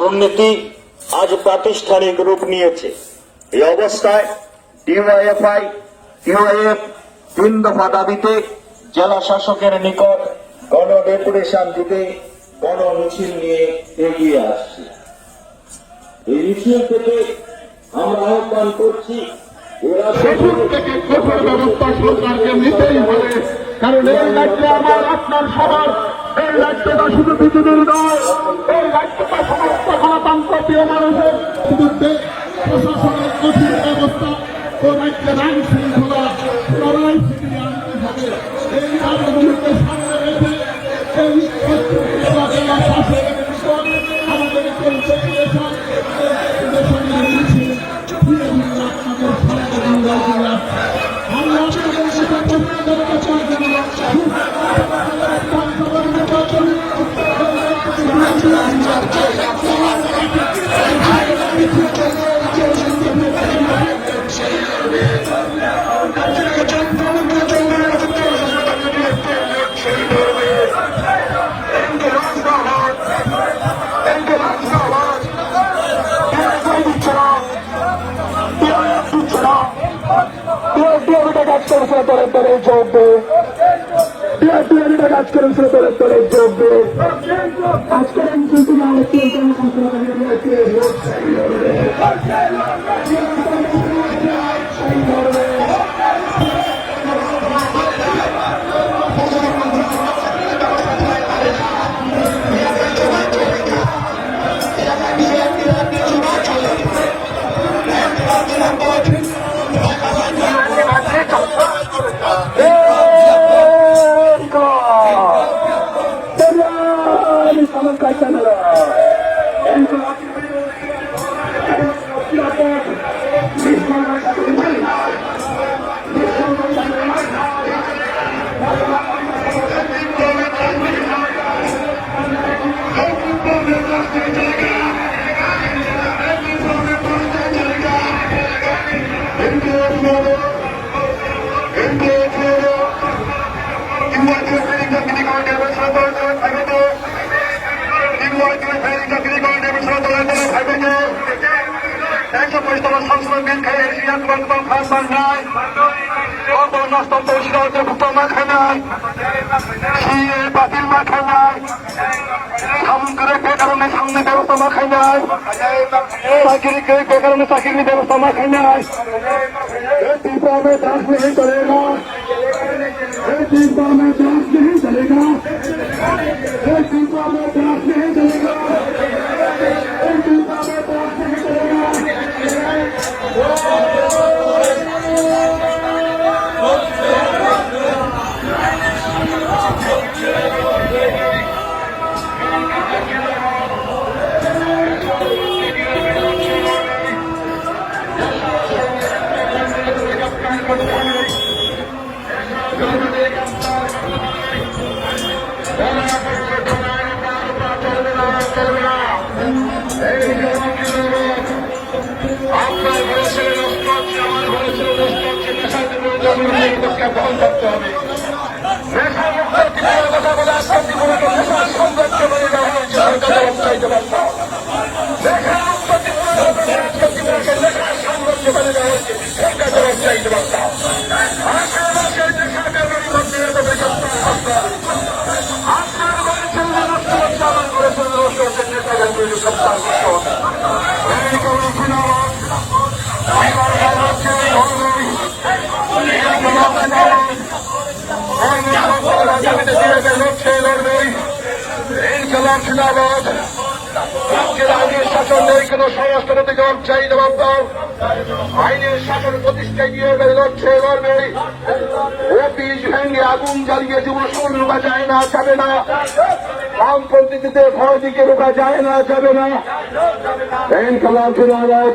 দুর্নীতি আজ প্রাতিষ্ঠানিক রূপ নিয়েছে। এই অবস্থায় ডিওয়াইএফআই ইউআইএফ তিন দফা দাবিতে জেলা শাসকের নিকট গণ ডেপুটেশন দিতে গণ মিছিল নিয়ে এগিয়ে আসছে। এই মিছিল থেকে আমরা আহ্বান করছি কঠোর থেকে কঠোর ব্যবস্থা সরকারকে নিতেই হবে কারণ এই রাজ্যে আমার আপনার সবার এই রাজ্যটা শুধু বিদ্যুতের নয়, এই রাজ্যটা সমস্ত প্রশাসনের কঠিন ব্যবস্থা ও রাজ্যের আইন শৃঙ্খলা লড়বে Także Państwowa Samsung Wielka Jerzy Jakub Pan Hasan Naj Obo nas tam to środek pomagana Sije Batil Makana Samgry Pekarone Samne Bewasta Makana Sakiri Gry Pekarone Sakiri Bewasta Makana टीपा में दस नहीं चलेगा ये टीपा में दस नहीं चलेगा ये टीपा में दस জমিকে বহন করতে হবে। কথা বলে আজকের জীবনকে নেশার সৌন্দর্য বলে দেওয়া হয়েছে। সরকার জবাব চাইতে পারত নেশার বলে আজকের জীবনকে নেশার সৌন্দর্য বলে দেওয়া হয়েছে। সরকার জবাব চাইতে আইনের শাসন নেই, কোন থেকে চাই জবাব আইনের শাসন প্রতিষ্ঠায় গিয়ে লড়ছে, লড়বে। অফিস ভেঙে আগুন জ্বালিয়ে যুব সমাজ রোকা যায় না, যাবে না। বামপন্থীতে ভয় দিকে রোকা যায় না, যাবে না। জিন্দাবাদ ইনকলাব জিন্দাবাদ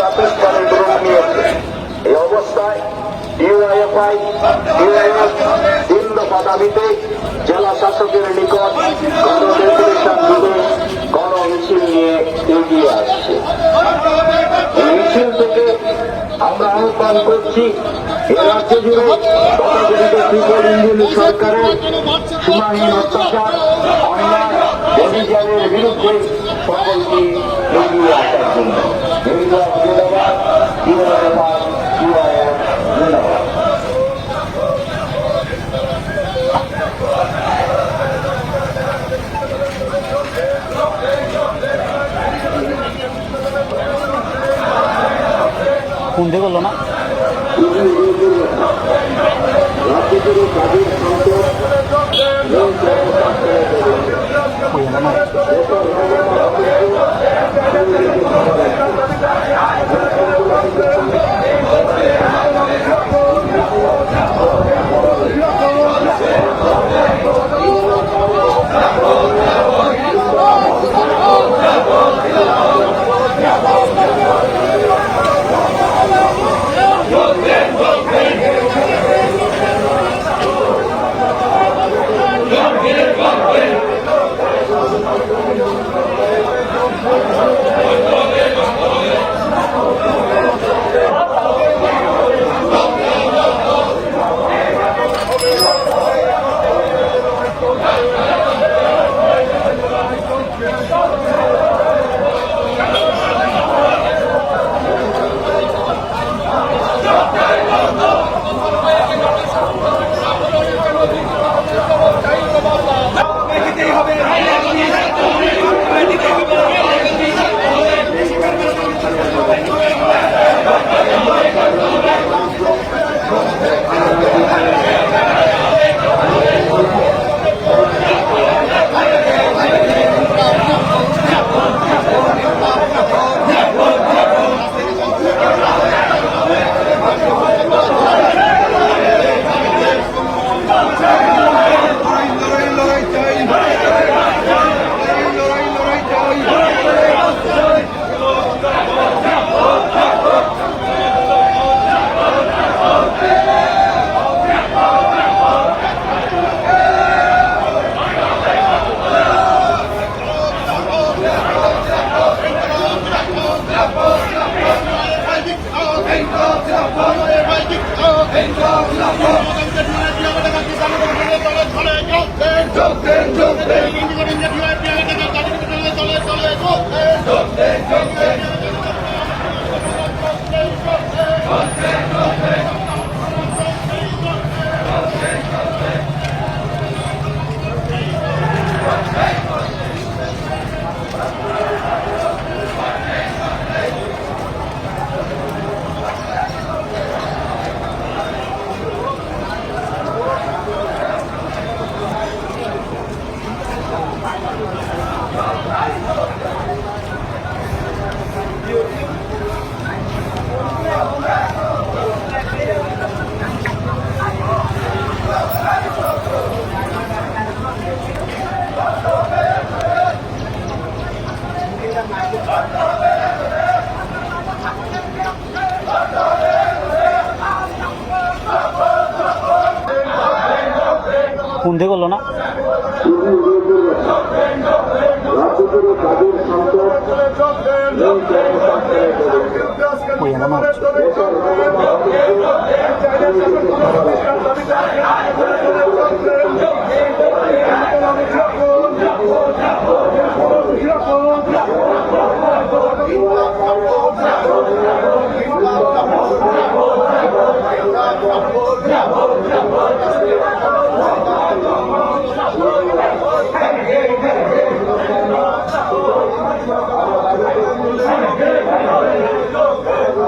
আজ প্রাতিষ্ঠানিক রূপ নিয়েছে এই অবস্থায় ডিওয়াইএফআই ডিওয়াইএফ তিন দফা জেলা শাসকের নিকট দিবস গণ মিছিল নিয়ে এগিয়ে আসছে। আমরা আহ্বান করছি রাজ্য জুড়ে সরকারের সীমাহীন অত্যাচার, অন্যায়, অভিযানের বিরুদ্ধে এগিয়ে আসার জন্য এই ধন্যবাদ العود إلى العود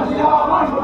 Brasil, mais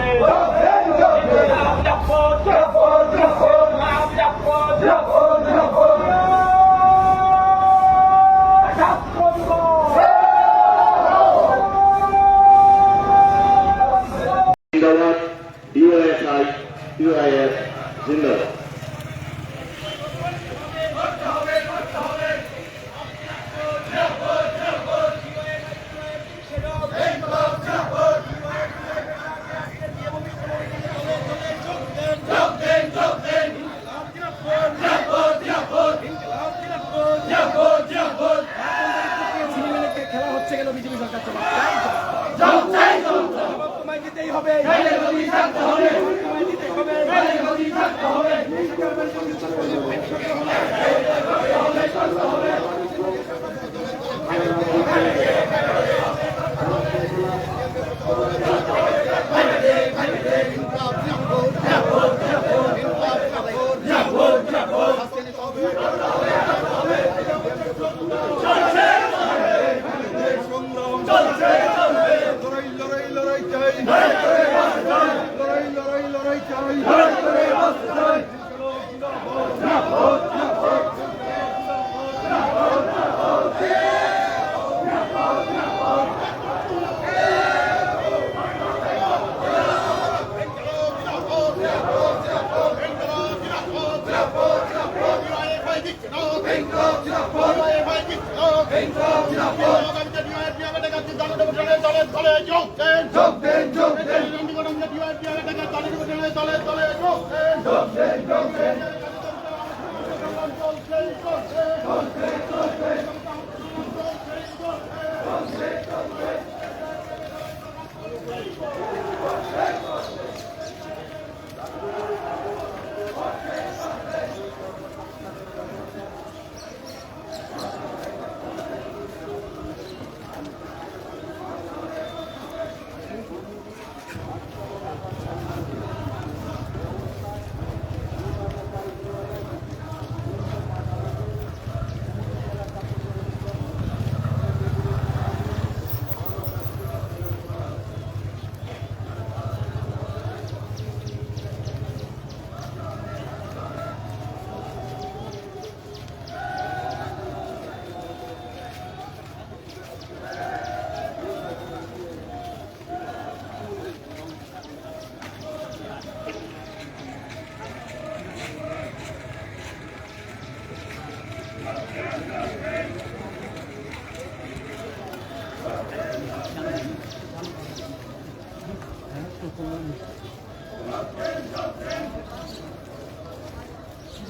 জিন্দাবাদ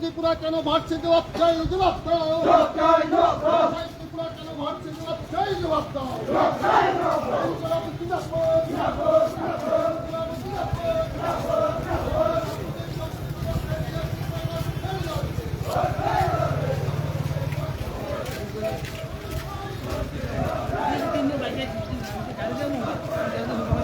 ত্রিপুরা কেন ভাটছে জবাব চাই জবাব দাও ত্রিপুরা কেন ভাটছে জবাব চাই জবাব দাও যোগ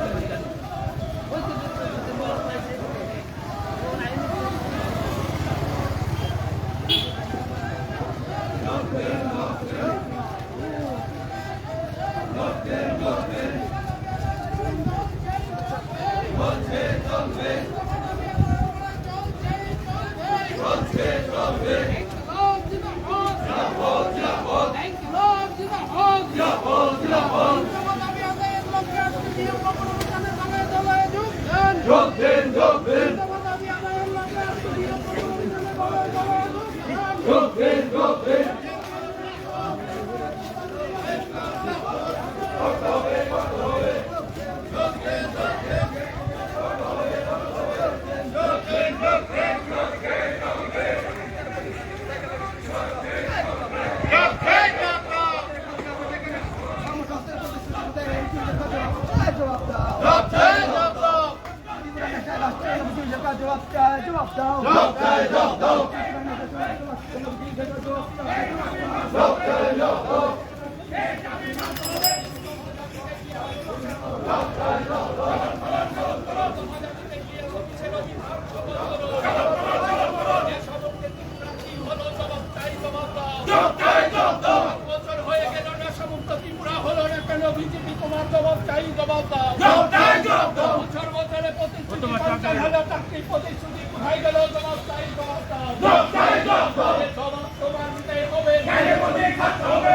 চাই জবাব দাও। চাই জবাব দাও সর্বতরে প্রতিশ্রুতি পঞ্চাশ হাজার চাকরি প্রতিশ্রুতি কোথায় গেল জবাব চাই জবাব দাও। জবাব চাই জবাব দাও। জবাব তোমার দিতে হবে হবে?